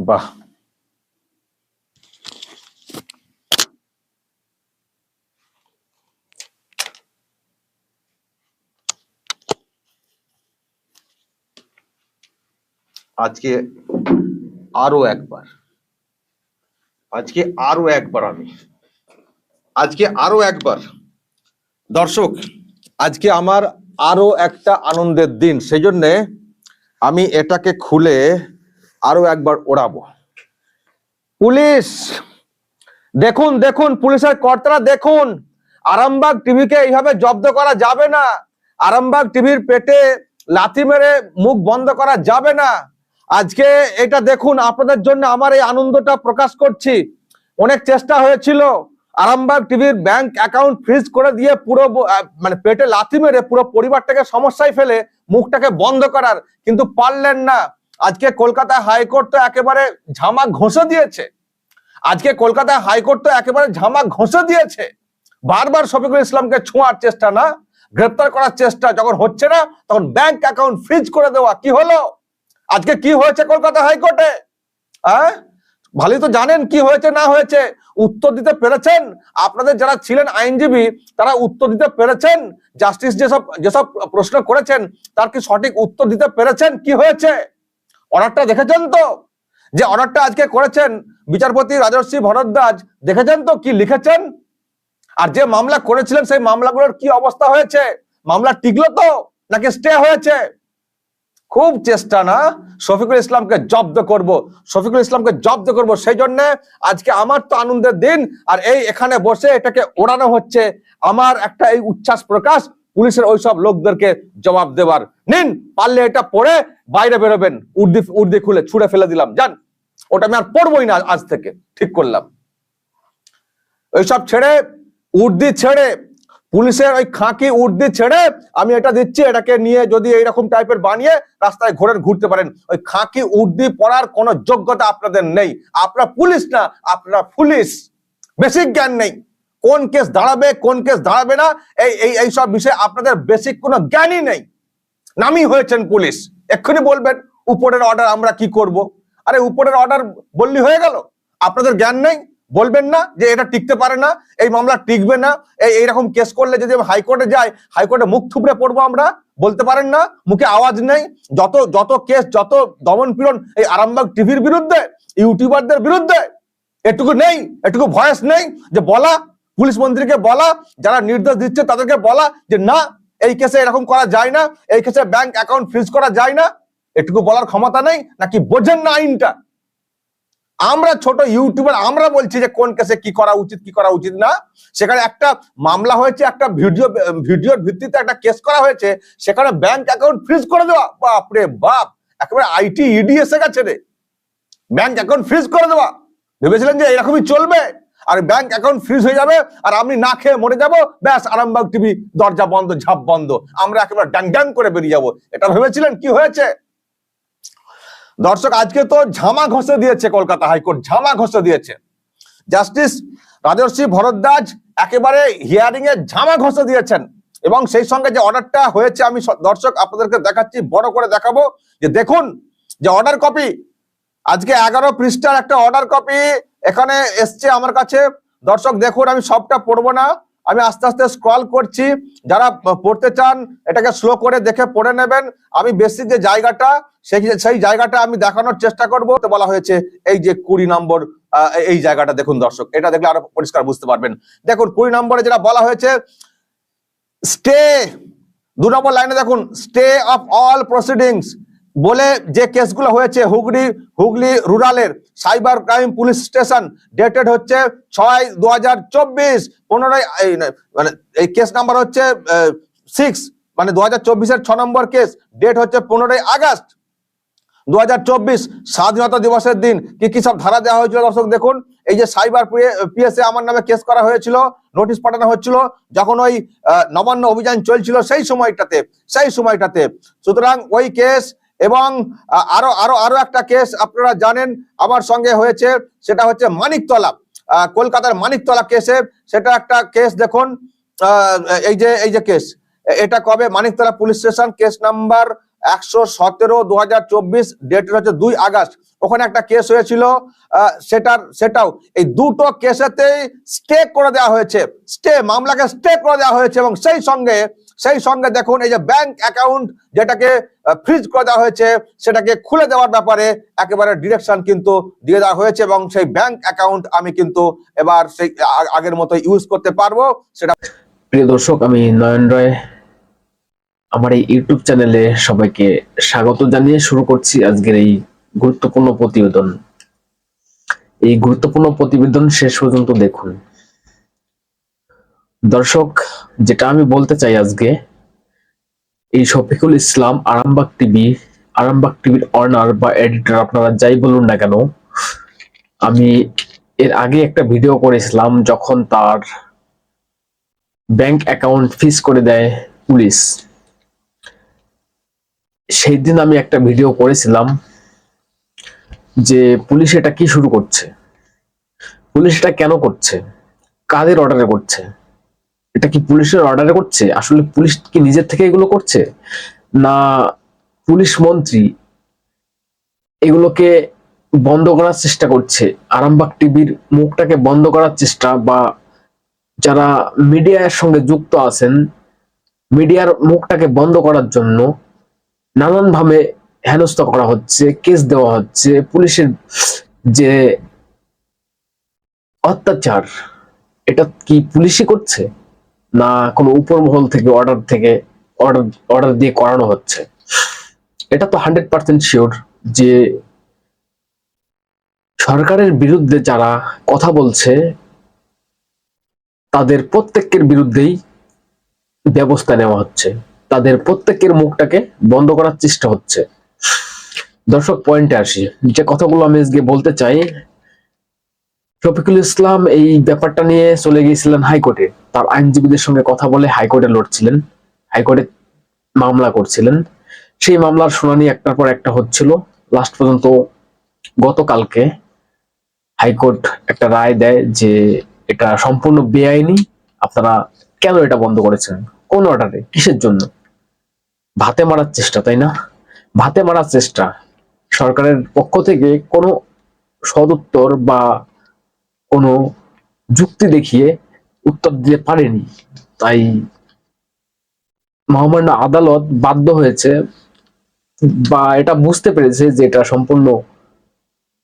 বাহ। আজকে আরও একবার। আজকে আরও একবার আমি। আজকে আরও একবার। দর্শক, আজকে আমার আরও একটা আনন্দের দিন। সেই জন্যে আমি এটাকে খুলে আরও একবার ওড়াবো। পুলিশ, দেখুন দেখুন, পুলিশের কর্তারা দেখুন, আরামবাগ টিভিকে এইভাবে জব্দ করা যাবে না। আরামবাগ টিভির পেটে লাথি মেরে মুখ বন্ধ করা যাবে না। আজকে এটা দেখুন, আপনাদের জন্য আমার এই আনন্দটা প্রকাশ করছি। অনেক চেষ্টা হয়েছিল, আরামবাগ টিভির ব্যাংক অ্যাকাউন্ট ফ্রিজ করে দিয়ে পুরো মানে পেটে লাথি মেরে পুরো পরিবারটাকে সমস্যায় ফেলে মুখটাকে বন্ধ করার, কিন্তু পারলেন না। আজকে কলকাতা হাইকোর্ট তো একেবারে ঝামা ঘষে দিয়েছে। আজকে কলকাতা হাইকোর্ট তো একেবারে ঝামা ঘষে দিয়েছে। বারবার শফিকুল ইসলামকে ছোঁয়ার চেষ্টা না, গ্রেপ্তার করার চেষ্টা যখন হচ্ছে না, তখন ব্যাংক অ্যাকাউন্ট ফ্রিজ করে দেওয়া কি হলো? আজকে কি হয়েছে কলকাতা হাইকোর্টে? হ্যাঁ ভালোই তো জানেন কি হয়েছে না হয়েছে, উত্তর দিতে পেরেছেন? আপনাদের যারা ছিলেন আইনজীবী, তারা উত্তর দিতে পেরেছেন? জাস্টিস যেসব যেসব প্রশ্ন করেছেন, তার কি সঠিক উত্তর দিতে পেরেছেন? কি হয়েছে? অর্ডারটা দেখেছেন তো? যে অর্ডারটা আজকে করেছেন বিচারপতি রাজর্ষি ভরদ্বাজ, দেখেছেন তো কি লিখেছেন? আর যে মামলা করেছিলেন সেই মামলাগুলোর কি অবস্থা হয়েছে? মামলা টিকলো তো নাকি স্টে হয়েছে? খুব চেষ্টা না? শফিকুল ইসলামকে জব্দ করব, শফিকুল ইসলামকে জব্দ করব, সেই জন্য আজকে আমার তো আনন্দের দিন, আর এই এখানে বসে এটাকে ওড়ানো হচ্ছে। আমার একটা এই উচ্ছ্বাস প্রকাশ পুলিশের ওইসব লোকদেরকে জবাব দেবার। নিন, পারলে এটা পড়ে বাইরে বেরোবেন। উর্দি উর্দি খুলে ছুঁড়ে ফেলে দিলাম। জান ওটা আমি আর পড়বই না আজ থেকে। ঠিক করলাম। ওইসব ছেড়ে, উর্দি ছেড়ে, পুলিশের ওই খাঁকি উর্দি ছেড়ে আমি এটা দিচ্ছি, এটাকে নিয়ে যদি এইরকম টাইপের বানিয়ে রাস্তায় ঘোরেন ঘুরতে পারেন। ওই খাঁকি উর্দি পড়ার কোনো যোগ্যতা আপনাদের নেই। আপনারা পুলিশ না, আপনারা পুলিশ। বেশি জ্ঞান নেই। কোন কেস দাঁড়াবে, কোন কেস দাঁড়াবে না, এই এই এই সব বিষয়ে আপনাদের বেসিক কোনো জ্ঞানই নেই। নামই হয়েছেন পুলিশ। এক্ষুনি বলবেন, উপরের অর্ডার আমরা কি করব? আরে, উপরের অর্ডার বললি হয়ে গেল। আপনাদের জ্ঞান নেই? বলবেন না যে এটা টিকতে পারে না, এই মামলা টিকবে না, এই এইরকম কেস করলে যদি হাইকোর্টে যাই, হাইকোর্টে মুখ থুবড়ে পড়ব আমরা, বলতে পারেন না, মুখে আওয়াজ নেই। যত যত কেস যত দমন পীড়ন এই আরামবাগ টিভির বিরুদ্ধে, ইউটিউবারদের বিরুদ্ধে, এটুকু নেই, এটুকু ভয়েস নেই যে বলা পুলিশ মন্ত্রীকে বলা, যারা নির্দেশ দিচ্ছে তাদেরকে বলা যে না, এই কেসে এরকম করা যায় না, এই কেসে ব্যাংক অ্যাকাউন্ট ফ্রিজ করা যায় না। এটুকু বলার ক্ষমতা নেই, নাকি বোঝেন না আইনটা? আমরা ছোট ইউটিউবার, আমরা বলছি যে কোন কেসে কি করা উচিত, কি করা উচিত না। সেখানে একটা মামলা হয়েছে, একটা ভিডিও, ভিডিওর ভিত্তিতে একটা কেস করা হয়েছে, সেখানে ব্যাংক অ্যাকাউন্ট ফ্রিজ করে দেওয়া। বাপরে বাপ, একেবারে আইটি ইডি এসে গেছে রে। ব্যাংক অ্যাকাউন্ট ফ্রিজ করে দেওয়া। ভেবেছিলেন যে এরকমই চলবে? আর ব্যাংক অ্যাকাউন্ট ফ্রিজ হয়ে যাবে আর আমি না খেয়ে মরে যাব, ব্যাস, আরামবাগ টিভি দরজা বন্ধ, ঝাপ বন্ধ। আমরা একেবারে ড্যাং ড্যাং করে বেরিয়ে যাব। এটা ভেবেছিলেন? কি হয়েছে? দর্শক, আজকে তো ঝামা ঘষে দিয়েছে কলকাতা হাইকোর্ট, ঝামা ঘষে দিয়েছে। জাস্টিস রাজর্ষি ভরদ্বাজ একেবারে হিয়ারিং এ ঝামা ঘষে দিয়েছেন। এবং সেই সঙ্গে যে অর্ডারটা হয়েছে, আমি দর্শক, আপনাদেরকে দেখাচ্ছি, বড় করে দেখাবো। যে দেখুন, যে অর্ডার কপি আজকে এগারো পৃষ্ঠার একটা অর্ডার কপি এখানে এসছে আমার কাছে, দর্শক দেখুন, আমি সবটা পড়ব না, আমি আস্তে আস্তে স্ক্রল করছি, যারা পড়তে চান, এটাকে স্লো করে দেখে পড়ে নেবেন, আমি বেসিক যে জায়গাটা, সেই সেই জায়গাটা আমি দেখানোর চেষ্টা করব বলা হয়েছে এই যে কুড়ি নম্বর এই জায়গাটা দেখুন দর্শক, এটা দেখলে আরও পরিষ্কার বুঝতে পারবেন। দেখুন, কুড়ি নম্বরে যেটা বলা হয়েছে স্টে দু নম্বর লাইনে দেখুন স্টে অফ অল প্রসিডিংস বলে যে কেসগুলো হয়েছে Hooghly Hooghly রুরালের cyber crime police station dated হচ্ছে ছয় দু হাজার চব্বিশ, পনেরোই মানে এই কেস নাম্বার হচ্ছে সিক্স মানে দু হাজার চব্বিশের ছ নম্বর কেস, ডেট হচ্ছে পনেরোই আগস্ট দু হাজার চব্বিশ, স্বাধীনতা দিবসের দিন। কি কি সব ধারা দেওয়া হয়েছিল দর্শক দেখুন। এই যে সাইবার পিএসএ আমার নামে কেস করা হয়েছিল, নোটিশ পাঠানো হচ্ছিল, যখন ওই নবান্ন অভিযান চলছিল সেই সময়টাতে সেই সময়টাতে। সুতরাং ওই কেস এবং আরও আরও আরও একটা কেস আপনারা জানেন, আমার সঙ্গে হয়েছে, সেটা হচ্ছে মানিকতলা। কলকাতার মানিকতলা কেসে সেটা একটা কেস দেখুন এই যে এই যে কেস এটা কবে? Maniktala police station case number একশো সতেরো দু হাজার চব্বিশ ডেট হচ্ছে দুই আগস্ট। ওখানে একটা কেস হয়েছিল সেটার, সেটাও। এই দুটো কেসেতেই স্টে করে দেওয়া হয়েছে। স্টে মামলাকে স্টে করে দেওয়া হয়েছে এবং সেই সঙ্গে সেই সঙ্গে দেখুন, এই যে ব্যাংক অ্যাকাউন্ট যেটাকে ফ্রিজ করে দেওয়া হয়েছে, সেটাকে খুলে দেওয়ার ব্যাপারে একেবারে ডিরেকশন কিন্তু দিয়ে দেওয়া হয়েছে এবং সেই ব্যাংক অ্যাকাউন্ট আমি কিন্তু এবার সেই আগের মতো ইউজ করতে পারব। সেটা প্রিয় দর্শক, আমি নয়ন রয়। আমার এই ইউটিউব চ্যানেলে সবাইকে স্বাগত জানিয়ে শুরু করছি আজকের এই গুরুত্বপূর্ণ প্রতিবেদন। এই গুরুত্বপূর্ণ প্রতিবেদন শেষ পর্যন্ত দেখুন। দর্শক, যেটা আমি বলতে চাই আজকে এই শফিকুল ইসলাম, আরামবাগ টিভি, আরামবাগ টিভির অনার বা এডিটর, আপনারা যাই বলুন না কেন, আমি এর আগে একটা ভিডিও করেছিলাম যখন তার ব্যাংক অ্যাকাউন্ট ফিস করে দেয় পুলিশ। সেই দিন আমি একটা ভিডিও করেছিলাম যে পুলিশ এটা কি শুরু করছে? পুলিশ এটা কেন করছে? কাদের অর্ডারে করছে? এটা কি পুলিশের অর্ডারে করছে? আসলে পুলিশ কি নিজের থেকে এগুলো করছে? না পুলিশ মন্ত্রী এগুলোকে বন্ধ করার চেষ্টা করছে? আরামবাগ টিভির মুখটাকে বন্ধ করার চেষ্টা বা যারা মিডিয়ার সঙ্গে যুক্ত আছেন, মিডিয়ার মুখটাকে বন্ধ করার জন্য নানানভাবে হেনস্থা করা হচ্ছে, কেস দেওয়া হচ্ছে, পুলিশের যে অত্যাচার, এটা কি পুলিশই করছে? না কোনো উপর মহল থেকে অর্ডার থেকে অর্ডার অর্ডার দিয়ে করানো হচ্ছে। এটা তো হান্ড্রেড পার্সেন্ট শিওর যে সরকারের বিরুদ্ধে যারা কথা বলছে, তাদের প্রত্যেকের বিরুদ্ধেই ব্যবস্থা নেওয়া হচ্ছে। তাদের প্রত্যেকের মুখটাকে বন্ধ করার চেষ্টা হচ্ছে। দর্শক পয়েন্টে আসি। যে কথাগুলো আমি আজকে বলতে চাই শফিকুল ইসলাম এই ব্যাপারটা নিয়ে চলে গিয়েছিলেন হাইকোর্টে। তার আইনজীবীদের সঙ্গে কথা বলে হাইকোর্টে লড়ছিলেন। হাইকোর্টে মামলা করছিলেন। সেই মামলার শুনানি একটার পর একটা হচ্ছিল। লাস্ট পর্যন্ত গতকালকে হাইকোর্ট একটা রায় দেয় যে এটা সম্পূর্ণ বেআইনি। আপনারা কেন এটা বন্ধ করেছেন? কোন অর্ডারে? কিসের জন্য? ভাতে মারার চেষ্টা, তাই না? ভাতে মারার চেষ্টা। সরকারের পক্ষ থেকে কোনো সদুত্তর বা কোনো যুক্তি দেখিয়ে উত্তর দিতে পারেনি। তাই মহামান্য আদালত বাধ্য হয়েছে বা এটা বুঝতে পেরেছে যে এটা সম্পূর্ণ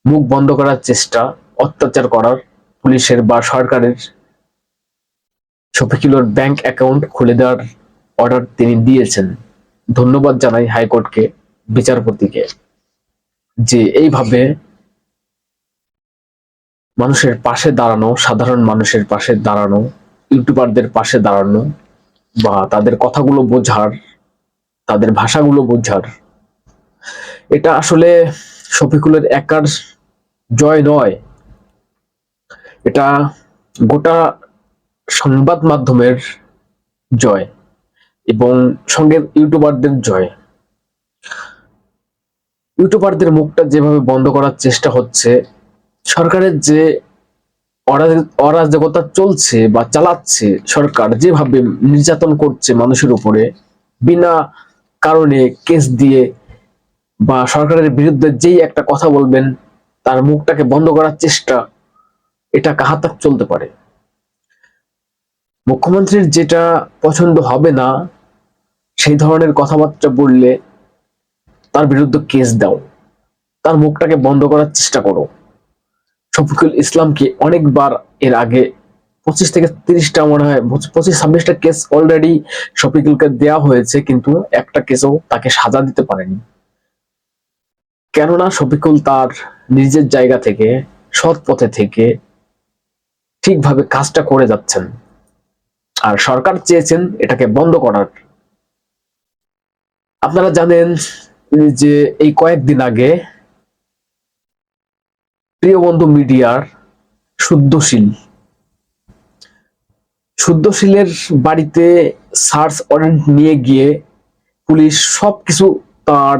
মুখ বন্ধ করার চেষ্টা, অত্যাচার করার পুলিশের বা সরকারের। শফিকুলোর ব্যাংক অ্যাকাউন্ট খুলে দেওয়ার অর্ডার তিনি দিয়েছেন। ধন্যবাদ জানাই হাইকোর্টকে, বিচারপতিকে, যে এইভাবে মানুষের পাশে দাঁড়ানো, সাধারণ মানুষের পাশে দাঁড়ানো, ইউটিউবারদের পাশে দাঁড়ানো বা তাদের কথাগুলো বোঝার, তাদের ভাষাগুলো বোঝার, এটা আসলে শফিকুলের একার জয় নয়। এটা গোটা সংবাদ মাধ্যমের জয় এবং সঙ্গে ইউটিউবারদের জয়। ইউটিউবারদের মুখটা যেভাবে বন্ধ করার চেষ্টা হচ্ছে সরকারের যে অরা- অরাজকতা চলছে বা চালাচ্ছে সরকার যেভাবে নির্যাতন করছে মানুষের উপরে, বিনা কারণে কেস দিয়ে বা সরকারের বিরুদ্ধে যেই একটা কথা বলবেন, তার মুখটাকে বন্ধ করার চেষ্টা, এটা কাহাতাক চলতে পারে। মুখ্যমন্ত্রীর যেটা পছন্দ হবে না, সেই ধরনের কথাবার্তা বললে তার বিরুদ্ধে কেস দাও। তার মুখটাকে বন্ধ করার চেষ্টা করো। শফিকুল ইসলামকে অনেকবার এর আগে পঁচিশ থেকে তিরিশটা মনে হয় পঁচিশ, ছাব্বিশটা কেস অলরেডি শফিকুলকে দেওয়া হয়েছে, কিন্তু একটা কেসও তাকে সাজা দিতে পারেনি। কেননা শফিকুল তার নিজের জায়গা থেকে, সৎ পথে থেকে ঠিকভাবে কাজটা করে যাচ্ছেন। আর সরকার চেয়েছেন এটাকে বন্ধ করার। আপনারা জানেন যে এই কয়েকদিন আগে প্রিয় বন্ধু মিডিয়ার শুদ্ধশীল। শুদ্ধশীলের বাড়িতে সার্চ ওয়ারেন্ট নিয়ে গিয়ে পুলিশ সবকিছু তার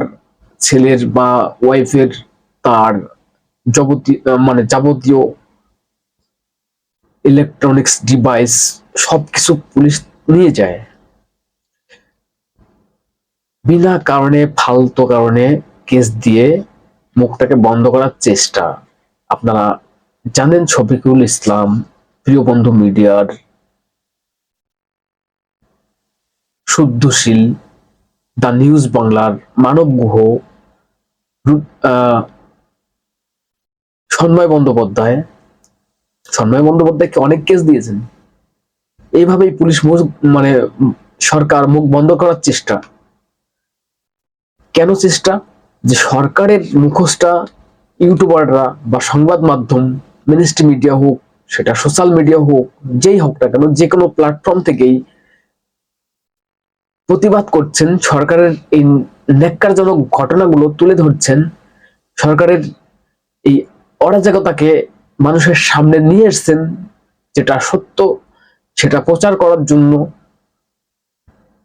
ছেলের বা ওয়াইফের তার যাবতীয় মানে যাবতীয় ইলেকট্রনিক্স ডিভাইস সবকিছু পুলিশ নিয়ে যায়। বিনা কারণে, ফালতু কারণে কেস দিয়ে মুখটাকে বন্ধ করার চেষ্টা। আপনারা জানেন শফিকুল ইসলাম, প্রিয় বন্ধু মিডিয়ার শুদ্ধশীল, দ্য নিউজ বাংলার মানব গুহ সন্ময় বন্দ্যোপাধ্যায়। সন্ময় বন্দ্যোপাধ্যায়কে অনেক কেস দিয়েছেন। এইভাবেই পুলিশ মুখ- মানে সরকার মুখ বন্ধ করার চেষ্টা। কেন চেষ্টা? যে সরকারের মুখোশটা ইউটিউবাররা বা সংবাদ মাধ্যম মিনিস্ট্রি মিডিয়া হোক, সেটা সোশ্যাল মিডিয়া হোক, যেই হোক না কেন যে কোনো প্ল্যাটফর্ম থেকেই প্রতিবাদ করছেন, সরকারের এই ন্যাক্কারজনক ঘটনাগুলো তুলে ধরছেন, সরকারের এই অরাজকতাকে মানুষের সামনে নিয়ে এসছেন, যেটা সত্য, সেটা প্রচার করার জন্য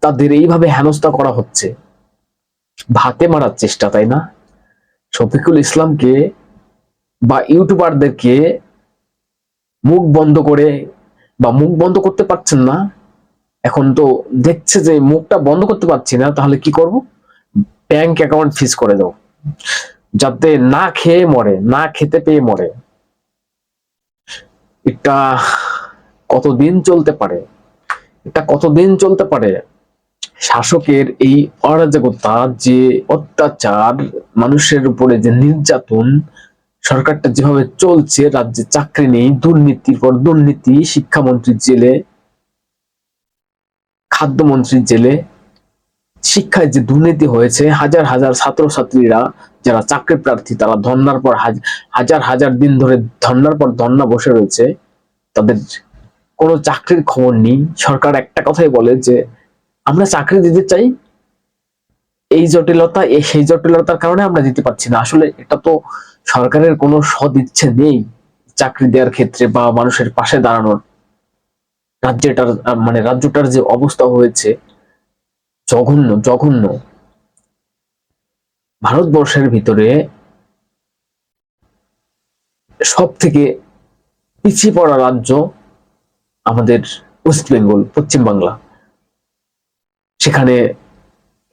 তাদের এইভাবে হেনস্থা করা হচ্ছে। ভাতে মারার চেষ্টা, তাই না? শফিকুল ইসলামকে বা ইউটিউবারদেরকে মুখ বন্ধ করে বা মুখ বন্ধ করতে পারছেন না, এখন তো দেখছে যে মুখটা বন্ধ করতে পারছি না, তাহলে কি করব? ব্যাংক অ্যাকাউন্ট ফিস করে দাও যাতে না খেয়ে মরে, না খেতে পেয়ে মরে। এটা কতদিন চলতে পারে? এটা কতদিন চলতে পারে? শাসকের এই অরাজকতা, যে অত্যাচার, মানুষের উপরে যে নির্যাতন, সরকারটা যেভাবে চলছে, রাজ্যে চাকরি নেই, দুর্নীতির পর দুর্নীতি, শিক্ষামন্ত্রীর জেলে, খাদ্যমন্ত্রীর জেলে, শিক্ষায় যে দুর্নীতি হয়েছে, হাজার হাজার ছাত্রছাত্রীরা যারা চাকরি প্রার্থী, তারা ধর্নার পর হাজ- হাজার হাজার দিন ধরে ধর্নার পর ধর্না বসে রয়েছে। তাদের কোনো চাকরির খবর নেই। সরকার একটা কথাই বলে যে আমরা চাকরি দিতে চাই, এই জটিলতা সেই জটিলতার কারণে আমরা দিতে পারছি না। আসলে এটা তো সরকারের কোনো সদ ইচ্ছে নেই চাকরি দেওয়ার ক্ষেত্রে বা মানুষের পাশে দাঁড়ানোর। রাজ্যটার মানে রাজ্যটার যে অবস্থা হয়েছে, জঘন্য জঘন্য। ভারতবর্ষের ভিতরে সব থেকে পিছিয়ে পড়া রাজ্য আমাদের ওয়েস্ট বেঙ্গল, পশ্চিম বাংলা। সেখানে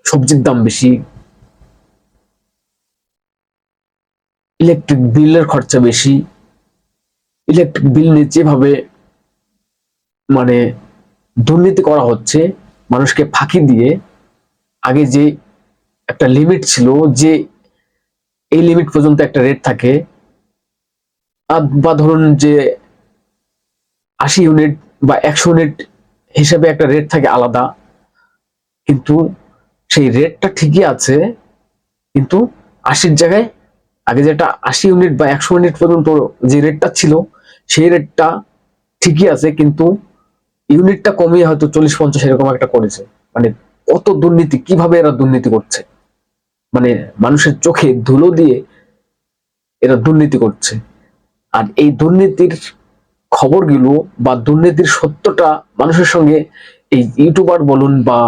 সবজির দাম বেশি ইলেকট্রিক বিলের খরচা বেশি ইলেকট্রিক বিল নিয়ে যেভাবে মানে দুর্নীতি করা হচ্ছে, মানুষকে ফাঁকি দিয়ে, আগে যে একটা লিমিট ছিল, যে এই লিমিট পর্যন্ত একটা রেট থাকে বা ধরুন যে আশি ইউনিট বা একশো ইউনিট হিসেবে একটা রেট থাকে আলাদা কিন্তু সেই রেটটা ঠিকই আছে, কিন্তু আশির জায়গায় আগে যেটা আশি ইউনিট বা একশো ইউনিট পর্যন্ত যে রেটটা ছিল, সেই রেটটা ঠিকই আছে, কিন্তু ইউনিটটা কমিয়ে হয়তো চল্লিশ পঞ্চাশ এরকম একটা করেছে। মানে কত দুর্নীতি, কীভাবে এরা দুর্নীতি করছে? মানে মানুষের চোখে ধুলো দিয়ে এরা দুর্নীতি করছে। আর এই দুর্নীতির খবরগুলো বা দুর্নীতির সত্যটা মানুষের সঙ্গে এই ইউটিউবার বলুন বা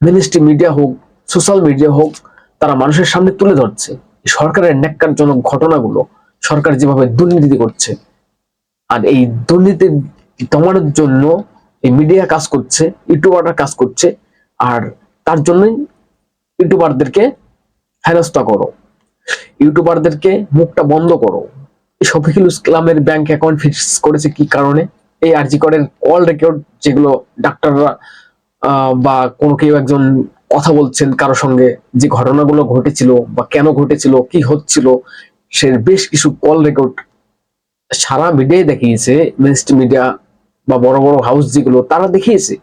মিনিস্ট্রি মিডিয়া হোক, সোশ্যাল মিডিয়া হোক, তারা মানুষের সামনে তুলে ধরছে। সরকারের ন্যাক্কারজনক ঘটনাগুলো সরকার যেভাবে দুর্নীতি করছে, আর এই দুর্নীতি দমানোর জন্য এই মিডিয়া কাজ করছে, ইউটিউবাররা কাজ করছে, আর তার জন্যই ইউটিউবারদেরকে হেনস্থা করো। ইউটিউবারদেরকে মুখটা বন্ধ করো। শফিকুল ইসলামের ব্যাংক অ্যাকাউন্ট ফিক্স করেছে কি কারণে? এই আরজি করের কল রেকর্ড যেগুলো ডাক্তাররা বা কোনো কেউ একজন কথা বলছেন কারও সঙ্গে যে ঘটনাগুলো ঘটেছিল বা কেন ঘটেছিল, কি হচ্ছিল, সে বেশ কিছু কল রেকর্ড সারা মিডিয়ায় দেখিয়েছে মিনিস্ট্রি মিডিয়া বা বড় বড় হাউস যেগুলো, তারা দেখিয়েছে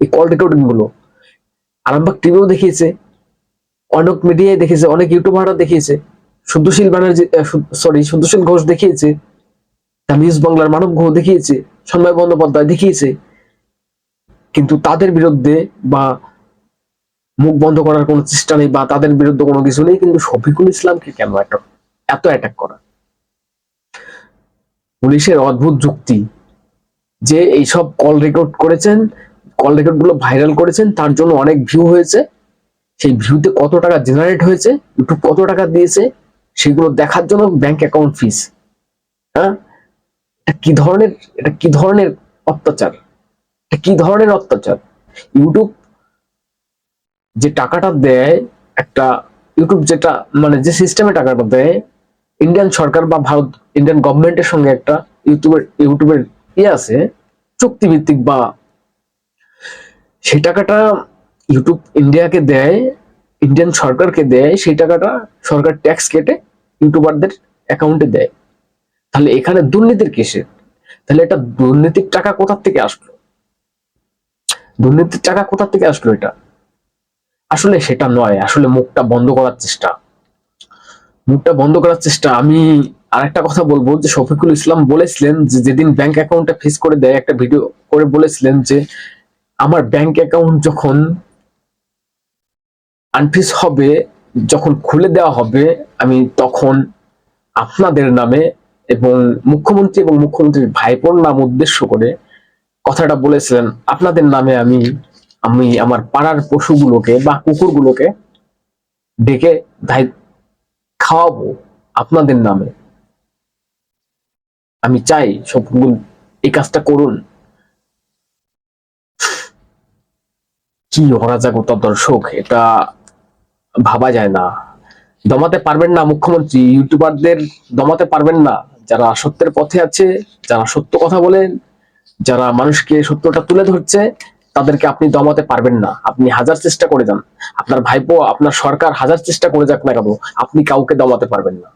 এই কল রেকর্ডিংগুলো। আরামবাগ টিভিও দেখিয়েছে, অনেক মিডিয়ায় দেখেছে অনেক ইউটিউবাররা দেখিয়েছে। শুদ্ধশীল ব্যানার্জি সরি শুদ্ধশীল ঘোষ দেখিয়েছে দ্য নিউজ বাংলার মানব ঘোষ দেখিয়েছে, সন্ময় বন্দ্যোপাধ্যায় দেখিয়েছে কিন্তু তাদের বিরুদ্ধে বা মুখ বন্ধ করার কোনো চেষ্টা নেই বা তাদের বিরুদ্ধে কোনো কিছু নেই, কিন্তু শফিকুল ইসলামকে কেন এত অ্যাটাক করা? পুলিশের অদ্ভুত যুক্তি যে এইসব কল রেকর্ড করেছেন কল রেকর্ডগুলো ভাইরাল করেছেন, তার জন্য অনেক ভিউ হয়েছে। সেই ভিউতে কত টাকা জেনারেট হয়েছে ইউটিউব কত টাকা দিয়েছে, সেগুলো দেখার জন্য ব্যাংক অ্যাকাউন্ট ফিস হ্যাঁ? এটা কি ধরনের, এটা কি ধরনের অত্যাচার? কি ধরনের অত্যাচার? ইউটিউব যে টাকাটা দেয়, একটা ইউটিউব যেটা মানে যে সিস্টেমে টাকাটা দেয় ইন্ডিয়ান সরকার বা ভারত ইন্ডিয়ান গভর্নমেন্টের সঙ্গে একটা ইউটিউবের ইউটিউবের ইয়ে আছে, চুক্তিভিত্তিক বা সেই টাকাটা ইউটিউব ইন্ডিয়াকে দেয় ইন্ডিয়ান সরকারকে দেয়, সেই টাকাটা সরকার ট্যাক্স কেটে ইউটিউবারদের অ্যাকাউন্টে দেয়। তাহলে এখানে দুর্নীতির কিসের? তাহলে এটা দুর্নীতির টাকা কোথার থেকে আসলো? দুর্নীতির টাকা কোথা থেকে আসলো এটা? আসলে সেটা নয়, আসলে মুখটা বন্ধ করার চেষ্টা। মুখটা বন্ধ করার চেষ্টা। আমি আর একটা কথা বলব যে শফিকুল ইসলাম বলেছিলেন যে যেদিন ব্যাংক অ্যাকাউন্টে ফিস করে দেয়, একটা ভিডিও করে বলেছিলেন যে আমার ব্যাংক অ্যাকাউন্ট যখন আনফিস হবে, যখন খুলে দেওয়া হবে, আমি তখন আপনাদের নামে এবং মুখ্যমন্ত্রী এবং মুখ্যমন্ত্রীর ভাইপোর নাম উদ্দেশ্য করে কথাটা বলেছিলেন, আপনাদের নামে আমি আমি আমার পাড়ার পশুগুলোকে বা কুকুরগুলোকে ডেকে খাওয়াবো আপনাদের নামে। আমি চাই সবগুলো এই কাজটা করুন। কি অরাজকতা দর্শক, এটা ভাবা যায় না। দমাতে পারবেন না মুখ্যমন্ত্রী, ইউটিউবারদের দমাতে পারবেন না। যারা সত্যের পথে আছে, যারা সত্য কথা বলেন যারা মানুষকে সত্যটা তুলে ধরছে, তাদেরকে আপনি দমাতে পারবেন না। আপনি হাজার চেষ্টা করে যান। আপনার ভাইপো, আপনার সরকার হাজার চেষ্টা করে যাক না কেন, আপনি কাউকে দমাতে পারবেন না।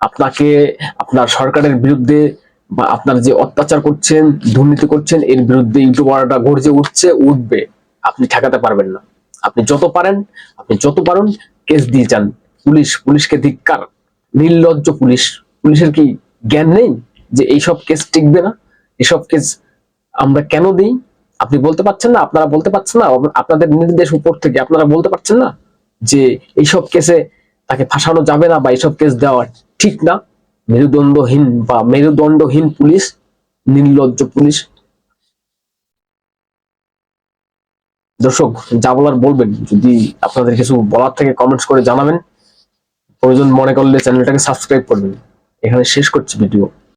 আপনাকে, আপনার সরকারের বিরুদ্ধে বা আপনার যে অত্যাচার করছেন, দুর্নীতি করছেন, এর বিরুদ্ধে ইউটিউবাররা গর্জে উঠছে, উঠবে। আপনি ঠেকাতে পারবেন না। আপনি যত পারেন, আপনি যত পারেন, কেস দিয়ে যান। পুলিশ, পুলিশকে ধিক্কার। নির্লজ্জ পুলিশ। পুলিশের কি জ্ঞান নেই যে এইসব কেস টিকবে না? এসব কেস আমরা কেন দিই? আপনি বলতে পারছেন না, আপনারা বলতে পারছেন না আপনাদের নির্দেশ উপর থেকে আপনারা বলতে পারছেন না যে এইসব কেসে তাকে ফাঁসানো যাবে না বা এইসব কেস দেওয়া ঠিক না। মেরুদণ্ডহীন বা মেরুদণ্ডহীন পুলিশ, নির্লজ্জ পুলিশ। দর্শক, যা বলার বলবেন, যদি আপনাদের কিছু বলার থেকে কমেন্টস করে জানাবেন। প্রয়োজন মনে করলে চ্যানেলটাকে সাবস্ক্রাইব করবেন। এখানে শেষ করছি ভিডিও